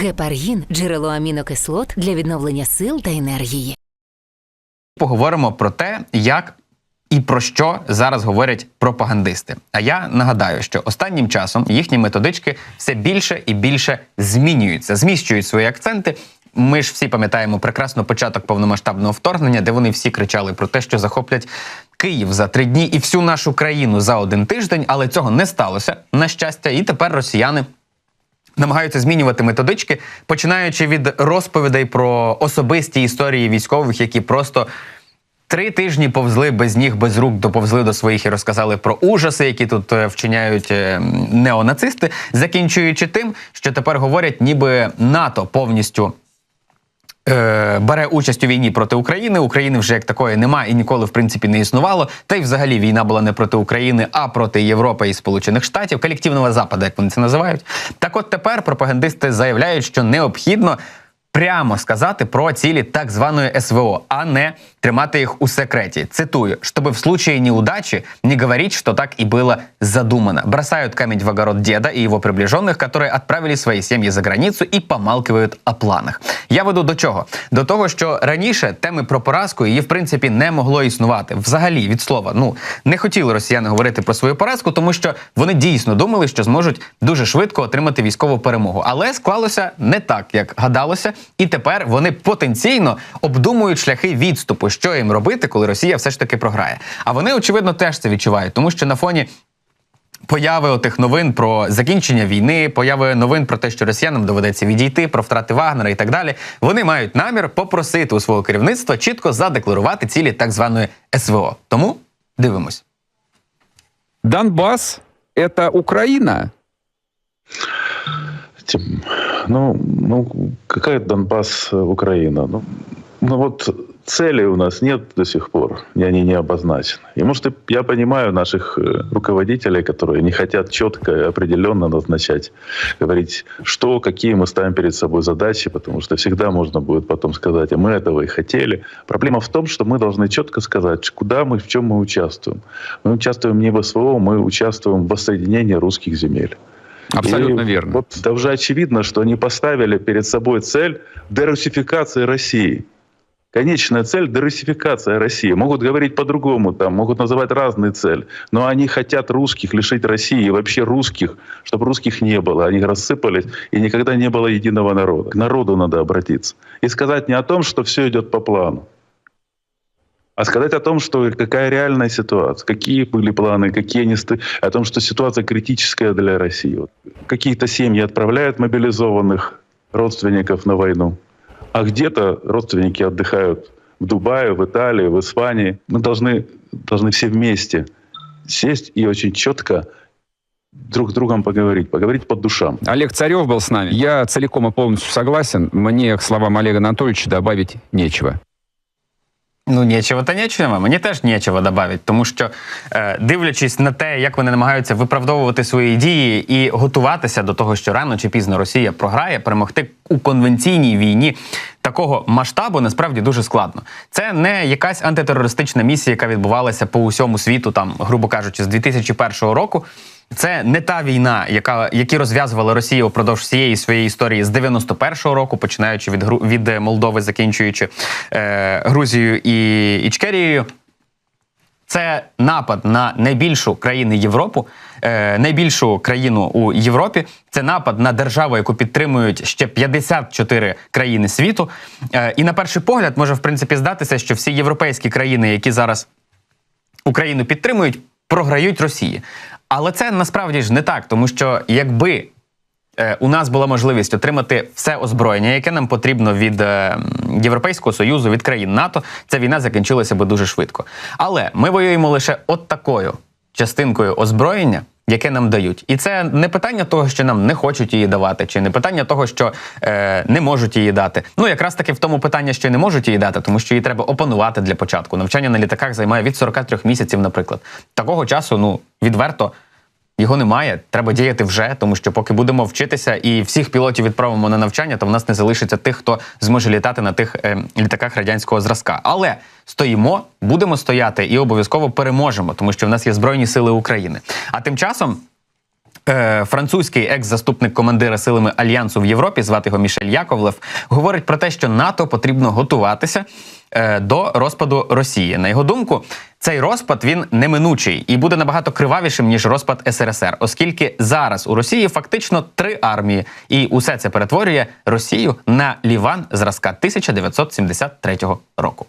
Гепаргін джерело амінокислот для відновлення сил та енергії. поговоримо про те, як і про що зараз говорять пропагандисти. А я нагадаю, що останнім часом їхні методички все більше і більше змінюються, зміщують свої акценти. Ми ж всі пам'ятаємо прекрасно початок повномасштабного вторгнення, де вони всі кричали про те, що захоплять Київ за три дні і всю нашу країну за один тиждень, але цього не сталося на щастя. І тепер росіяни намагаються змінювати методички, починаючи від розповідей про особисті історії військових, які просто три тижні повзли без ніг, без рук, доповзли до своїх і розказали про ужаси, які тут е, вчиняють е, неонацисти, закінчуючи тим, що тепер говорять, ніби НАТО повністю. Е, Бере участь у війні проти України. України вже як такої немає і ніколи в принципі не існувало. Та й взагалі війна була не проти України, а проти Європи і Сполучених Штатів, колективного Запада, як вони це називають. Так от тепер пропагандисти заявляють, що необхідно прямо сказати про цілі так званої СВО, а не тримати їх у секреті. Цитую, чтобы в случае неудачи не говорить, что так и было задумано. Бросают камень в огород деда и его приближенных, которые отправили свои семьи за границу і помалкивають о планах. Я веду до чого? До того, що раніше теми про поразку її в принципі не могло існувати. Взагалі, від слова, ну не хотіли росіяни говорити про свою поразку, тому що вони дійсно думали, що зможуть дуже швидко отримати військову перемогу. Але склалося не так, як гадалося, і тепер вони потенційно обдумують шляхи відступу, що їм робити, коли Росія все ж таки програє. А вони очевидно теж це відчувають, тому що на фоні появи отих новин про закінчення війни, появи новин про те, що росіянам доведеться відійти, про втрати Вагнера і так далі. Вони мають намір попросити у свого керівництва чітко задекларувати цілі так званої СВО. Тому дивимось. Донбасс – это Украина. Тим, Ну, ну, какая Донбасс, э, Украина? Ну, ну вот цели у нас нет до сих пор, и они не обозначены. И может, я понимаю наших э, руководителей, которые не хотят четко и определенно назначать, говорить, что, какие мы ставим перед собой задачи, потому что всегда можно будет потом сказать, а мы этого и хотели. Проблема в том, что мы должны четко сказать, куда мы, в чем мы участвуем. Мы участвуем не в СВО, мы участвуем в воссоединении русских земель. Абсолютно И верно. Вот да уже очевидно, что они поставили перед собой цель дерусификации России. Конечная цель – дерусификация России. Могут говорить по-другому, там, могут называть разные цели, но они хотят русских лишить России и вообще русских, чтобы русских не было. Они рассыпались, и никогда не было единого народа. К народу надо обратиться. И сказать не о том, что все идет по плану, а сказать о том, что какая реальная ситуация, какие были планы, какие они о том, что ситуация критическая для России. Вот Какие-то семьи отправляют мобилизованных родственников на войну, а где-то родственники отдыхают в Дубае, в Италии, в Испании. Мы должны, должны все вместе сесть и очень четко друг с другом поговорить, поговорить по душам. Олег Царев был с нами. Я целиком и полностью согласен. Мне к словам Олега Анатольевича добавить нечего. Ну, нічого та нічого. Мені теж нічого додати, тому що е, дивлячись на те, як вони намагаються виправдовувати свої дії і готуватися до того, що рано чи пізно Росія програє, перемогти у конвенційній війні такого масштабу насправді дуже складно. Це не якась антитерористична місія, яка відбувалася по усьому світу, там, грубо кажучи, з 2001 року. Це не та війна, яка які розв'язувала Росія упродовж всієї своєї історії з 91-го року, починаючи від від е, Молдови, закінчуючи е, Грузією і Ічкерією. Це напад на найбільшу країну Європу, е, найбільшу країну у Європі. Це напад на державу, яку підтримують ще 54 країни світу. Е, і на перший погляд може в принципі здатися, що всі європейські країни, які зараз Україну підтримують, програють Росії. Але це насправді ж не так, тому що якби е, у нас була можливість отримати все озброєння, яке нам потрібно від е, Європейського союзу, від країн НАТО, ця війна закінчилася би дуже швидко. Але ми воюємо лише от такою частинкою озброєння. Яке нам дають, і це не питання того, що нам не хочуть її давати, чи не питання того, що е, не можуть її дати. Ну якраз таки в тому питання, що не можуть її дати, тому що її треба опанувати для початку. Навчання на літаках займає від 43 місяців, наприклад. Такого часу, ну відверто, його немає. Треба діяти вже, тому що поки будемо вчитися і всіх пілотів відправимо на навчання, то в нас не залишиться тих, хто зможе літати на тих е, літаках радянського зразка. Але стоїмо, будемо стояти і обов'язково переможемо, тому що в нас є збройні сили України. А тим часом. Е, французький екс-заступник командира силами альянсу в Європі, звати його Мішель Яковлев, говорить про те, що НАТО потрібно готуватися е, до розпаду Росії. На його думку, цей розпад він неминучий і буде набагато кривавішим ніж розпад СРСР, оскільки зараз у Росії фактично три армії, і усе це перетворює Росію на Ліван зразка 1973 року.